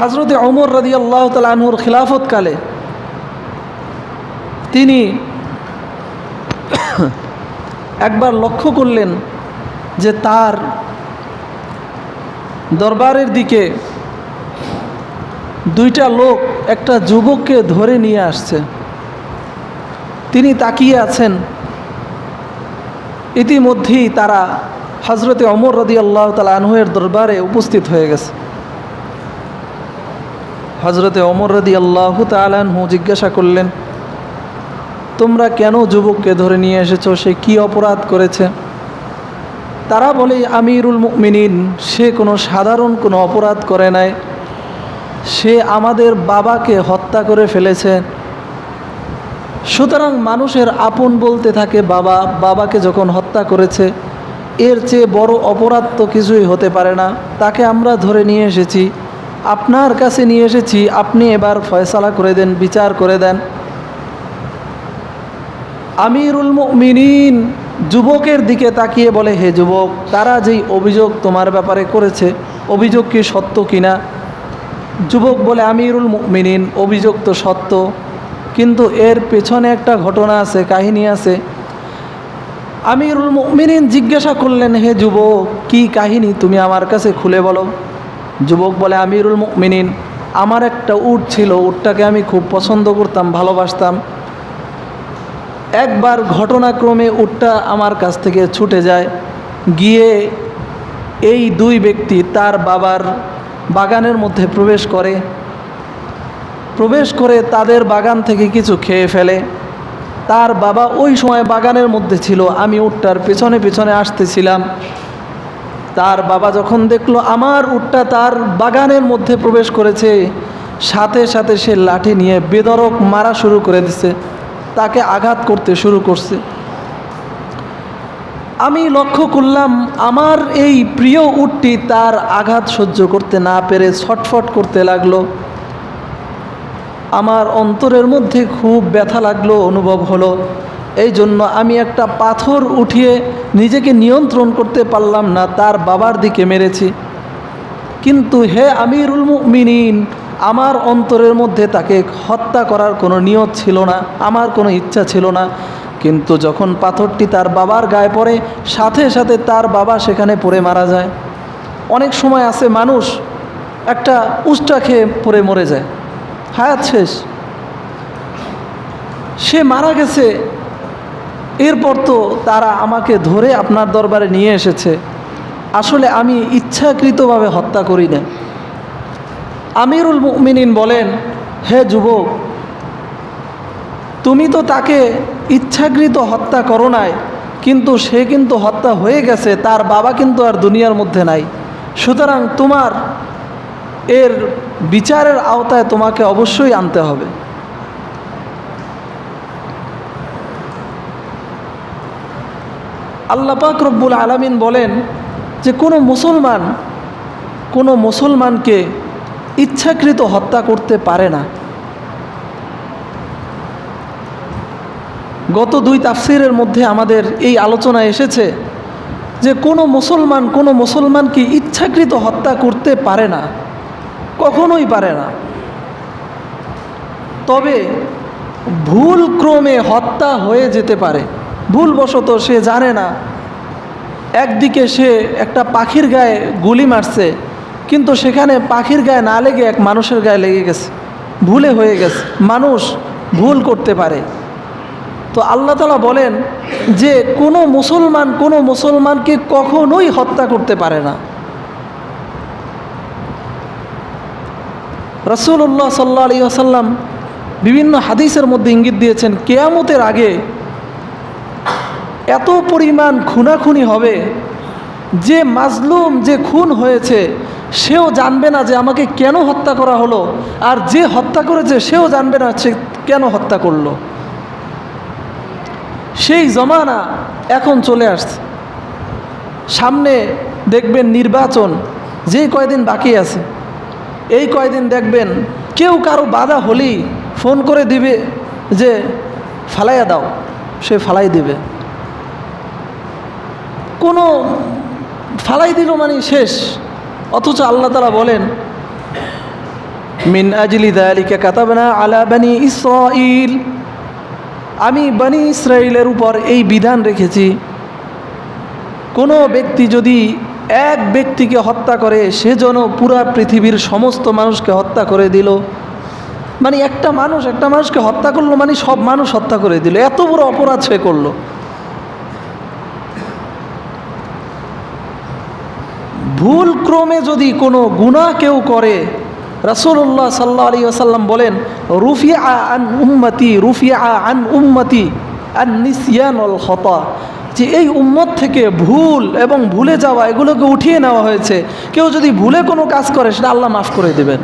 হজরতে অমর রাদি আল্লাহ তালুর খিলাফতকালে তিনি একবার লক্ষ্য করলেন যে তার দরবারের দিকে দুইটা লোক, একটা যুবককে ধরে নিয়ে আসছে। তিনি তাকিয়ে আছেন। ইতিমধ্যেই তারা হজরতে অমর রদি আল্লাহ তালা আনহুয়ের দরবারে উপস্থিত হয়ে গেছে। হজরতে অমর রদি আল্লাহ তালানহু জিজ্ঞাসা করলেন, তোমরা কেন যুবককে ধরে নিয়ে এসেছ? সে কি অপরাধ করেছে? তারা বলে, আমিরুল মুমিনিন, সে কোনো সাধারণ কোনো অপরাধ করে নাই। সে আমাদের বাবাকে হত্যা করে ফেলেছে। সুতরাং মানুষের আপন বলতে থাকে বাবা, বাবাকে যখন হত্যা করেছে, এর চেয়ে বড় অপরাধ তো কিছুই হতে পারে না। তাকে আমরা ধরে নিয়ে এসেছি। আপনার কাছে নিয়ে এসেছি, আপনি এবার ফয়সালা করে দেন, বিচার করে দেন। আমিরুল মুমিনিন যুবকের দিকে তাকিয়ে বলে, হে যুবক, তারা যেই অভিযোগ তোমার ব্যাপারে করেছে, অভিযোগ কি সত্য কিনা? যুবক বলে, আমিরুল মুমিনিন, অভিযোগ তো সত্য, কিন্তু এর পেছনে একটা ঘটনা আছে, কাহিনী আছে। আমিরুল মুমিনিন জিজ্ঞাসা করলেন, হে যুবক, কি কাহিনী তুমি আমার কাছে খুলে বলো? যুবক বলে, আমিরুল মুমিনিন, আমার একটা উট ছিল, উটটাকে আমি খুব পছন্দ করতাম, ভালোবাসতাম। একবার ঘটনাক্রমে উটটা আমার কাছ থেকে ছুটে যায়। গিয়ে এই দুই ব্যক্তি তার বাবার বাগানের মধ্যে প্রবেশ করে। প্রবেশ করে তাদের বাগান থেকে কিছু খেয়ে ফেলে। তার বাবা ওই সময় বাগানের মধ্যে ছিল, আমি উটটার পেছনে পেছনে আসতেছিলাম। তার বাবা যখন দেখল আমার উটটা তার বাগানের মধ্যে প্রবেশ করেছে, সাথে সাথে সে লাঠি নিয়ে বেদরক মারা শুরু করে দিছে, তাকে আঘাত করতে শুরু করছে। আমি লক্ষ্য করলাম আমার এই প্রিয় উটটি তার আঘাত সহ্য করতে না পেরে ছটফট করতে লাগল। আমার অন্তরের মধ্যে খুব ব্যথা লাগল, অনুভব হলো। এই জন্য আমি একটা পাথর উঠিয়ে নিজেকে নিয়ন্ত্রণ করতে পারলাম না, তার বাবার দিকে মেরেছি। কিন্তু হে আমিরুল মুমিনিন, আমার অন্তরের মধ্যে তাকে হত্যা করার কোনো নিয়ত ছিল না, আমার কোনো ইচ্ছা ছিল না। কিন্তু যখন পাথরটি তার বাবার গায়ে পড়ে, সাথে সাথে তার বাবা সেখানে পড়ে মারা যায়। অনেক সময় আছে মানুষ একটা উষ্টা খেয়ে পড়ে মরে যায়। হায়াত শেষ। সে মারা গেছে এরপর তো তারা আমাকে ধরে আপনার দরবারে নিয়ে এসেছে। আসলে আমি ইচ্ছাকৃতভাবে হত্যা করি না আমিরুল মুমিনিন বলেন, হে যুবক, তুমি তো তাকে ইচ্ছাকৃত হত্যা করো নাই, কিন্তু সে কিন্তু হত্যা হয়ে গেছে, তার বাবা কিন্তু আর দুনিয়ার মধ্যে নাই। সুতরাং তোমার এর বিচারের আওতায় তোমাকে অবশ্যই আনতে হবে। আল্লাহ পাক রব্বুল আলমিন বলেন যে কোনো মুসলমান, কোনো মুসলমানকে ইচ্ছাকৃত হত্যা করতে পারে না। গত দুই তাফসিরের মধ্যে আমাদের এই আলোচনা এসেছে যে কোনো মুসলমান, কোনো মুসলমানকে ইচ্ছাকৃত হত্যা করতে পারে না, কখনোই পারে না। তবে ভুল ক্রমে হত্যা হয়ে যেতে পারে। ভুলবশত সে জানে না। একদিকে সে একটা পাখির গায়ে গুলি মারছে, কিন্তু সেখানে পাখির গায়ে না লেগে এক মানুষের গায়ে লেগে গেছে। ভুলে হয়ে গেছে। মানুষ ভুল করতে পারে। তো আল্লাহ তালা বলেন যে, কোনো মুসলমান কোনো মুসলমানকে কখনোই হত্যা করতে পারে না। রসুল্লাহ সাল্লা আলী আসাল্লাম বিভিন্ন হাদিসের মধ্যে ইঙ্গিত দিয়েছেন, কেয়ামতের আগে এত পরিমাণ খুনাখুনি হবে, যে মাজলুম, যে খুন হয়েছে, সেও জানবে না যে আমাকে কেন হত্যা করা হলো, আর যে হত্যা করেছে সেও জানবে না সে কেন হত্যা করল। সেই জমানা এখন চলে আসছে। সামনে দেখবেন নির্বাচন, যেই কয়দিন বাকি আছে, এই কয়দিন দেখবেন কেউ কারও বাধা হলেই ফোন করে দিবে যে ফালাইয়া দাও, সে ফালাই দিবে। কোনো ফালাই দিল মানে শেষ। অথচ আল্লাহ তালা বলেন, মিন আজলি দালিকা কাতাবনা আলা বানি ইসরাইল আমি বানি ইসরায়েলের উপর এই বিধান রেখেছি, কোনো ব্যক্তি যদি এক ব্যক্তিকে হত্যা করে, সে যেন পুরা পৃথিবীর সমস্ত মানুষকে হত্যা করে দিল। মানে একটা মানুষ, একটা মানুষকে হত্যা করল মানে সব মানুষ হত্যা করে দিল। এত বড় অপরাধ সে করল। ভুল ক্রমে যদি কোনো গুণা কেউ করে রসুল্লাহ সাল্লা আলী আসাল্লাম বলেন রুফিয়া আন উম্মতি রুফিয়া আন উম্মতি আন নিসিয়ান অল হতা যে এই উম্মত থেকে ভুল এবং ভুলে যাওয়া, এগুলোকে উঠিয়ে নেওয়া হয়েছে। কেউ যদি ভুলে কোনো কাজ করে, সেটা আল্লাহ মাফ করে দেবেন।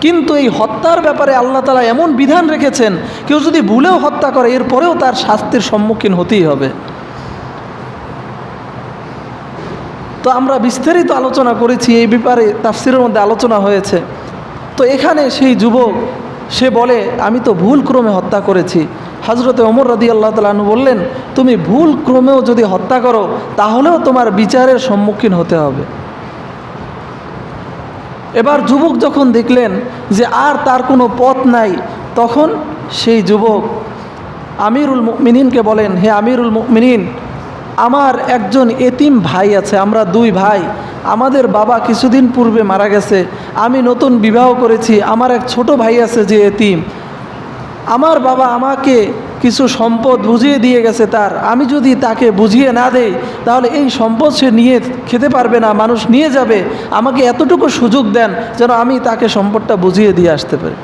কিন্তু এই হত্যার ব্যাপারে আল্লাহ তালা এমন বিধান রেখেছেন, কেউ যদি ভুলেও হত্যা করে, এরপরেও তার শাস্তির সম্মুখীন হতেই হবে। তো আমরা বিস্তারিত আলোচনা করেছি, এই ব্যাপারে তাফসিরের মধ্যে আলোচনা হয়েছে। তো এখানে সেই যুবক, সে বলে, আমি তো ভুল ক্রমে হত্যা করেছি। হজরতে ওমর রদি আল্লাহ তালু বললেন, তুমি ভুল ক্রমেও যদি হত্যা করো, তাহলেও তোমার বিচারের সম্মুখীন হতে হবে। এবার যুবক যখন দেখলেন যে আর তার কোনো পথ নাই, তখন সেই যুবক আমিরুল মিনিনকে বলেন, হে আমিরুল মিনিন আমার একজন এতিম ভাই আছে, আমরা দুই ভাই। আমাদের বাবা কিছুদিন পূর্বে মারা গেছে। আমি নতুন বিবাহ করেছি, আমার এক ছোট ভাই আছে যে এতিম। আমার বাবা আমাকে কিছু সম্পদ বুঝিয়ে দিয়ে গেছে তার। আমি যদি তাকে বুঝিয়ে না দেই, তাহলে এই সম্পদ সে নিয়ে খেতে পারবে না, মানুষ নিয়ে যাবে। আমাকে এতটুকু সুযোগ দেন যেন আমি তাকে সম্পদটা বুঝিয়ে দিয়ে আসতে পারি।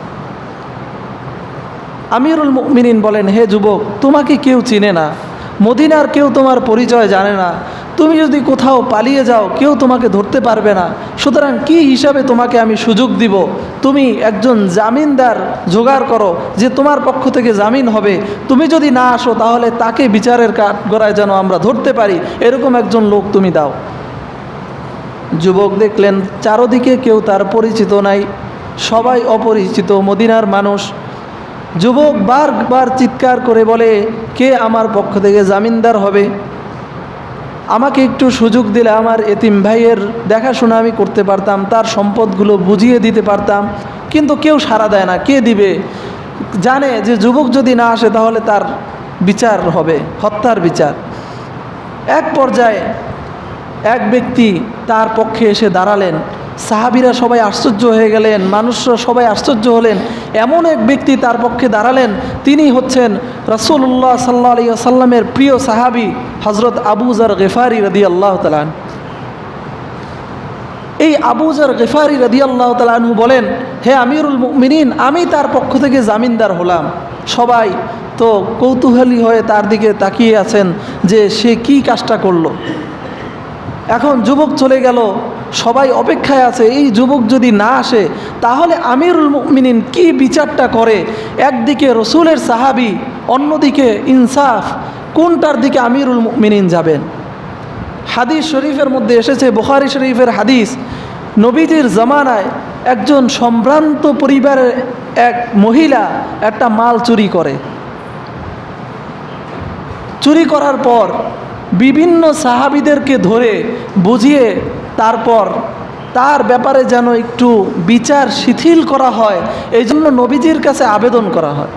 আমিরুল মিনিন বলেন, হে যুবক, তোমাকে কেউ চিনে না। মদিনার কেউ তোমার পরিচয় জানে না। তুমি যদি কোথাও পালিয়ে যাও, কেউ তোমাকে ধরতে পারবে না। সুতরাং কি হিসাবে তোমাকে আমি সুযোগ দিব? তুমি একজন জামিনদার জোগাড় করো, যে তোমার পক্ষ থেকে জামিন হবে। তুমি যদি না আসো, তাহলে তাকে বিচারের কাঠ গড়ায় যেন আমরা ধরতে পারি। এরকম একজন লোক তুমি দাও। যুবক দেখলেন, চারদিকে কেউ তার পরিচিত নাই। সবাই অপরিচিত, মদিনার মানুষ। যুবক বারবার চিৎকার করে বলে, কে আমার পক্ষ থেকে জামিনদার হবে? আমাকে একটু সুযোগ দিলে আমার এতিম ভাইয়ের দেখাশোনা আমি করতে পারতাম, তার সম্পদগুলো বুঝিয়ে দিতে পারতাম, কিন্তু কেউ সাড়া দেয় না। কে দিবে? জানে যে যুবক যদি না আসে তাহলে তার বিচার হবে, হত্যার বিচার। এক পর্যায়ে এক ব্যক্তি তার পক্ষে এসে দাঁড়ালেন। সাহাবিরা সবাই আশ্চর্য হয়ে গেলেন, মানুষরা সবাই আশ্চর্য হলেন। এমন এক ব্যক্তি তার পক্ষে দাঁড়ালেন, তিনি হচ্ছেন রসুল্লাহ সাল্লা আলী সাল্লামের প্রিয় সাহাবি হজরত আবুজার গেফারি রদি আল্লাহ তালান এই আবুজার গেফারি রদি আল্লাহ তালানহু বলেন, হে আমিরুল মিনিন আমি তার পক্ষ থেকে জামিনদার হলাম। সবাই তো কৌতূহলী হয়ে তার দিকে তাকিয়ে আছেন যে সে কি কাজটা করল। এখন যুবক চলে গেল সবাই অপেক্ষায় আছে, এই যুবক যদি না আসে, তাহলে আমিরুল মিনিন কি বিচারটা করে? একদিকে রসুলের সাহাবি, অন্যদিকে ইনসাফ। কোনটার দিকে আমিরুল মিনিন যাবেন? হাদিস শরীফের মধ্যে এসেছে, বুখারি শরীফের হাদিস। নবীজির জামানায় একজন সম্ভ্রান্ত পরিবারের এক মহিলা একটা মাল চুরি করে। চুরি করার পর বিভিন্ন সাহাবিদেরকে ধরে বুঝিয়ে তারপর তার ব্যাপারে যেন একটু বিচার শিথিল করা হয় এই জন্য নবীজির কাছে আবেদন করা হয়।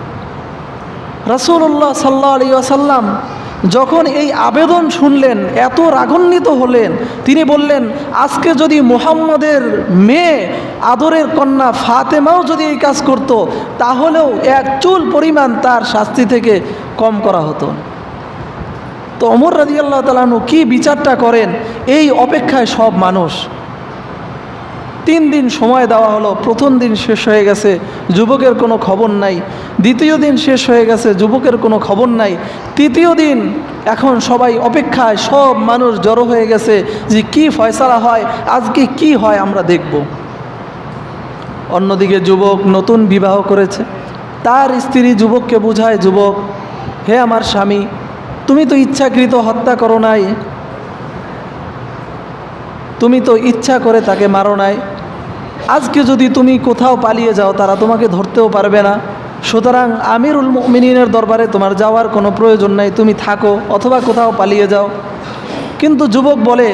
রসুল্লাহ সাল্লাহ আলী আসাল্লাম যখন এই আবেদন শুনলেন, এত রাগান্বিত হলেন, তিনি বললেন, আজকে যদি মুহাম্মদের মেয়ে আদরের কন্যা ফাতেমাও যদি এই কাজ করত, তাহলেও এক চুল পরিমাণ তার শাস্তি থেকে কম করা হতো। তো অমর রাজি আল্লাহ তালানু কী বিচারটা করেন? এই অপেক্ষায় সব মানুষ। তিন দিন সময় দেওয়া হলো, প্রথম দিন শেষ হয়ে গেছে, যুবকের কোনো খবর নাই। দ্বিতীয় দিন শেষ হয়ে গেছে, যুবকের কোনো খবর নাই। তৃতীয় দিন এখন সবাই অপেক্ষায়, সব মানুষ জড়ো হয়ে গেছে যে কি ফয়সালা হয়, আজকে কি হয় আমরা দেখব। অন্যদিকে যুবক নতুন বিবাহ করেছে। তার স্ত্রী যুবককে বুঝায়, যুবক, হে আমার স্বামী তুমি তো ইচ্ছাকৃত হত্যা করো নাই। তুমি তো ইচ্ছা করে তাকে মারো নাই। আজকে যদি তুমি কোথাও পালিয়ে যাও, তারা তোমাকে ধরতেও পারবে না। সুতরাং আমিরুল মিনিনের দরবারে তোমার যাওয়ার কোনো প্রয়োজন নাই। তুমি থাকো, অথবা কোথাও পালিয়ে যাও। কিন্তু যুবক বলে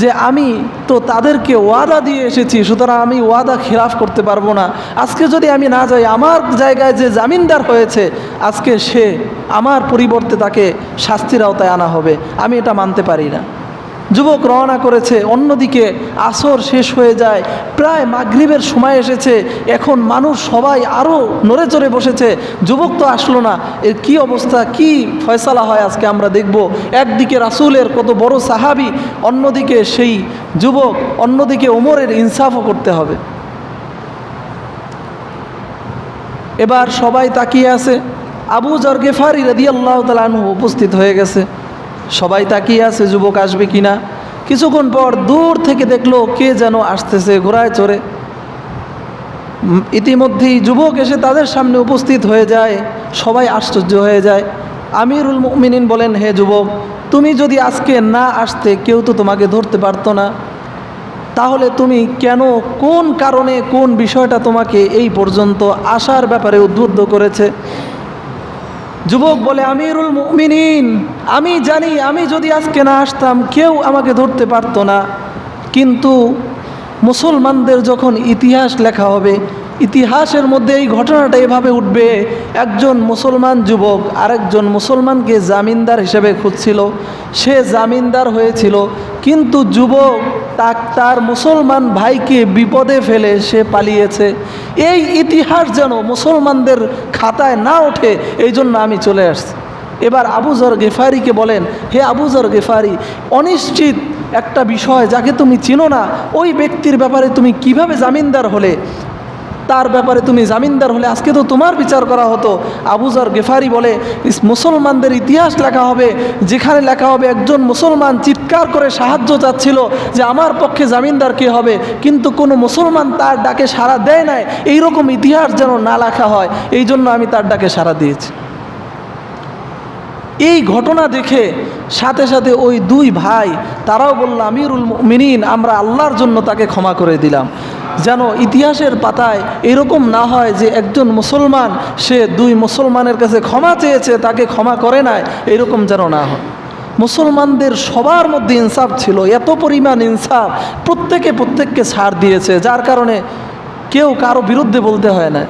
যে আমি তো তাদেরকে ওয়াদা দিয়ে এসেছি, সুতরাং আমি ওয়াদা খিলাফ করতে পারব না। আজকে যদি আমি না যাই, আমার জায়গায় যে জামিনদার হয়েছে, আজকে সে আমার পরিবর্তে তাকে শাস্তির আওতায় আনা হবে। আমি এটা মানতে পারি না। যুবক রওনা করেছে, অন্যদিকে আসর শেষ হয়ে যায়, প্রায় মাগরিবের সময় এসেছে, এখন মানুষ সবাই আরও নড়ে চড়ে বসেছে, যুবক তো আসলো না, এর কি অবস্থা, কি ফয়সালা হয় আজকে আমরা দেখব, একদিকে রাসূলের কত বড় সাহাবি, অন্যদিকে সেই যুবক, অন্যদিকে ওমরের ইনসাফও করতে হবে। এবার সবাই তাকিয়ে আছে, আবু জর গেফারি রাদি আল্লাহ তালু উপস্থিত হয়ে গেছে। সবাই তাকিয়ে আছে, যুবক আসবে কিনা? কিছুক্ষণ পর দূর থেকে দেখল কে যেন আসতেছে ঘোড়ায় চড়ে। ইতিমধ্যেই যুবক এসে তাদের সামনে উপস্থিত হয়ে যায়, সবাই আশ্চর্য হয়ে যায়। আমিরুল মুমিনিন বলেন, হে যুবক, তুমি যদি আজকে না আসতে, কেউ তো তোমাকে ধরতে পারতো না। তাহলে তুমি কেন, কোন কারণে, কোন বিষয়টা তোমাকে এই পর্যন্ত আসার ব্যাপারে উদ্বুদ্ধ করেছে? যুবক বলে, আমিরুল মুমিনিন, আমি জানি, আমি যদি আজকে না আসতাম, কেউ আমাকে ধরতে পারতো না। কিন্তু মুসলমানদের যখন ইতিহাস লেখা হবে ইতিহাসের মধ্যে এই ঘটনাটা এভাবে উঠবে, একজন মুসলমান যুবক আরেকজন মুসলমানকে জামিনদার হিসেবে খুঁজছিল, সে জামিনদার হয়েছিল, কিন্তু যুবক তাক, তার মুসলমান ভাইকে বিপদে ফেলে সে পালিয়েছে। এই ইতিহাস যেন মুসলমানদের খাতায় না ওঠে এই জন্য আমি চলে আসছি। এবার আবুজর গেফারিকে বলেন, হে আবুজর গেফারি, অনিশ্চিত একটা বিষয় যাকে তুমি চিনো না, ওই ব্যক্তির ব্যাপারে তুমি কীভাবে জামিনদার হলে? তার ব্যাপারে তুমি জামিনদার হলে আজকে তো তোমার বিচার করা হতো। আবুজার গেফারি বলে মুসলমানদের ইতিহাস লেখা হবে, যেখানে লেখা হবে একজন মুসলমান চিৎকার করে সাহায্য চাচ্ছিল যে আমার পক্ষে জামিনদার কে হবে, কিন্তু কোনো মুসলমান তার ডাকে সাড়া দেয় নাই। এইরকম ইতিহাস যেন না লেখা হয়, এই জন্য আমি তার ডাকে সাড়া দিয়েছি। এই ঘটনা দেখে সাথে সাথে ওই দুই ভাই, তারাও বলল, আমিরুল মিনিন আমরা আল্লাহর জন্য তাকে ক্ষমা করে দিলাম। যেন ইতিহাসের পাতায় এরকম না হয় যে একজন মুসলমান, সে দুই মুসলমানের কাছে ক্ষমা চেয়েছে, তাকে ক্ষমা করে নাই, এরকম যেন না হয়। মুসলমানদের সবার মধ্যে ইনসাফ ছিল, এত পরিমাণ ইনসাফ প্রত্যেকে প্রত্যেককে ছাড় দিয়েছে, যার কারণে কেউ কারও বিরুদ্ধে বলতে হয় না।